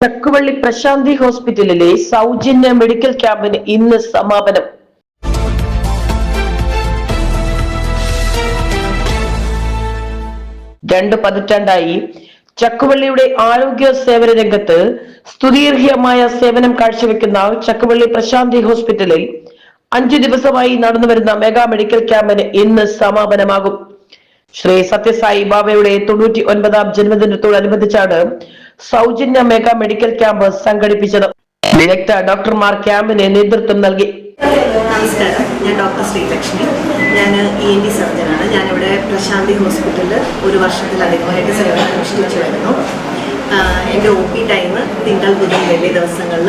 ചക്കുവള്ളി പ്രശാന്തി ഹോസ്പിറ്റലിലെ സൗജന്യ മെഡിക്കൽ ക്യാമ്പിന് ഇന്ന് സമാപനം. രണ്ട് പതിറ്റാണ്ടായി ചക്കുവള്ളിയുടെ ആരോഗ്യ സേവന രംഗത്ത് സ്തുതിർഹ്യമായ സേവനം കാഴ്ചവെക്കുന്ന ചക്കുവള്ളി പ്രശാന്തി ഹോസ്പിറ്റലിൽ അഞ്ചു ദിവസമായി നടന്നുവരുന്ന മെഗാ മെഡിക്കൽ ക്യാമ്പിന് ഇന്ന് സമാപനമാകും. ശ്രീ സത്യസായി ബാബയുടെ തൊണ്ണൂറ്റി ഒൻപതാം ജന്മദിനത്തോടനുബന്ധിച്ചാണ് സൗജന്യ മെഗാ മെഡിക്കൽ ക്യാമ്പ് സംഘടിപ്പിച്ചത്. വിദഗ്ധ ഡോക്ടർമാർ ക്യാമ്പിന് നേതൃത്വം നൽകി. നമസ്കാരം. ഞാൻ ഡോക്ടർ ശ്രീലക്ഷ്മി. ഞാൻ ഇ എൻ ഡി സർജനാണ് ഞാനിവിടെ പ്രശാന്തി ഹോസ്പിറ്റലിൽ ഒരു വർഷത്തിലധികമായിട്ട് സേവനം അനുഷ്ഠിച്ചു വരുന്നു എന്റെ ഒ പി ടൈം തിങ്കൾ ബുധൻ വെള്ളി ദിവസങ്ങളിൽ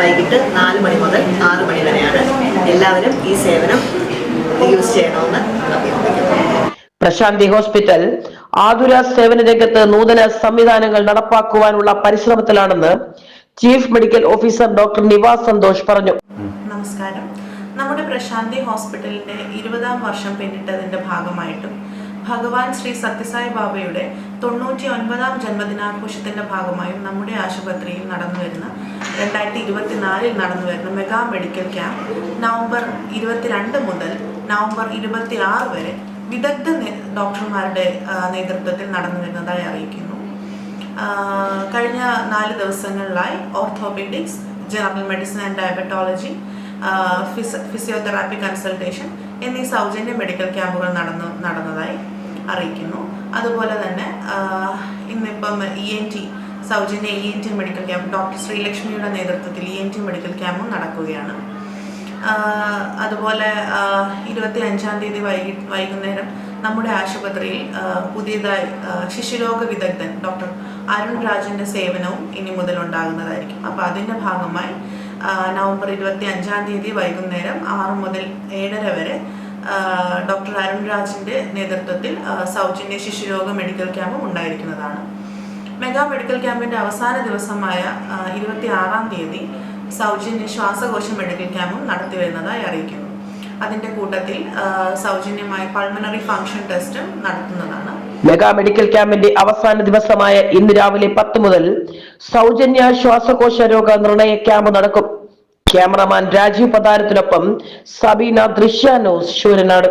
വൈകിട്ട് നാല് മണി മുതൽ ആറ് മണി വരെയാണ്. എല്ലാവരും ഈ സേവനം യൂസ് ചെയ്യണമെന്ന് അഭ്യർത്ഥിക്കുന്നു. പ്രശാന്തി ഹോസ്പിറ്റൽ. ആതുര സേവന രംഗത്ത് നൂതന സംവിധാനങ്ങൾ നടപ്പാക്കുവാനുള്ള പരിശ്രമത്തിലാണെന്ന് chief medical officer doctor Nivas Santhosh പറഞ്ഞു. നമസ്കാരം. നമ്മുടെ പ്രശാന്തി ഹോസ്പിറ്റലിന്റെ ഇരുപതാം വർഷം പിന്നിട്ടതിന്റെ ഭാഗമായിട്ടും ഭഗവാൻ ശ്രീ സത്യസായി ബാബയുടെ തൊണ്ണൂറ്റി ഒൻപതാം ജന്മദിനാഘോഷത്തിന്റെ ഭാഗമായും നമ്മുടെ ആശുപത്രിയിൽ നടന്നു വരുന്ന രണ്ടായിരത്തി ഇരുപത്തിനാലിൽ നടന്നു വരുന്ന മെഗാ മെഡിക്കൽ ക്യാമ്പ് നവംബർ ഇരുപത്തിരണ്ട് മുതൽ നവംബർ ഇരുപത്തി ആറ് വരെ വിദഗ്ധ ഡോക്ടർമാരുടെ നേതൃത്വത്തിൽ നടന്നു വരുന്നതായി അറിയിക്കുന്നു. കഴിഞ്ഞ നാല് ദിവസങ്ങളിലായി orthopaedics general medicine and diabetology physiotherapy consultation എന്നീ സൗജന്യ മെഡിക്കൽ ക്യാമ്പുകൾ നടന്നു നടന്നതായി അറിയിക്കുന്നു. അതുപോലെ തന്നെ ഇന്നിപ്പം ഇ എൻ ടി സൗജന്യ E N T medical camp doctor ശ്രീലക്ഷ്മിയുടെ നേതൃത്വത്തിൽ ഇ എൻ ടി മെഡിക്കൽ ക്യാമ്പും നടക്കുകയാണ്. അതുപോലെ ഇരുപത്തി അഞ്ചാം തീയതി വൈകി വൈകുന്നേരം നമ്മുടെ ആശുപത്രിയിൽ പുതിയതായി ശിശുരോഗ വിദഗ്ധൻ ഡോക്ടർ അരുൺ രാജിന്റെ സേവനവും ഇനി മുതൽ ഉണ്ടാകുന്നതായിരിക്കും അപ്പോൾ അതിന്റെ ഭാഗമായി നവംബർ ഇരുപത്തി അഞ്ചാം തീയതി വൈകുന്നേരം ആറ് മുതൽ ഏഴര വരെ ഡോക്ടർ അരുൺ രാജിന്റെ നേതൃത്വത്തിൽ സൗജന്യ ശിശുരോഗ മെഡിക്കൽ ക്യാമ്പും ഉണ്ടായിരിക്കുന്നതാണ്. മെഗാ മെഡിക്കൽ ക്യാമ്പിന്റെ അവസാന ദിവസമായ ഇരുപത്തി ആറാം തീയതി സൗജന്യ ശ്വാസകോശ മെഡിക്കൽ ക്യാമ്പും നടത്തി വരുന്നതായി അറിയിക്കുന്നു. അതിന്റെ കൂട്ടത്തിൽ സൗജന്യമായി പൾമണറി ഫംഗ്ഷൻ ടെസ്റ്റും നടത്തുന്നതാണ്. മെഗാ മെഡിക്കൽ ക്യാമ്പിന്റെ അവസാന ദിവസമായ ഇന്ന് രാവിലെ പത്ത് മുതൽ സൗജന്യ ശ്വാസകോശ രോഗ നിർണയ ക്യാമ്പ് നടക്കും. ക്യാമറമാൻ രാജീവ് പതാരത്തിനൊപ്പം സബീന ദൃശ്യാനോസ് ശൂരനാട്.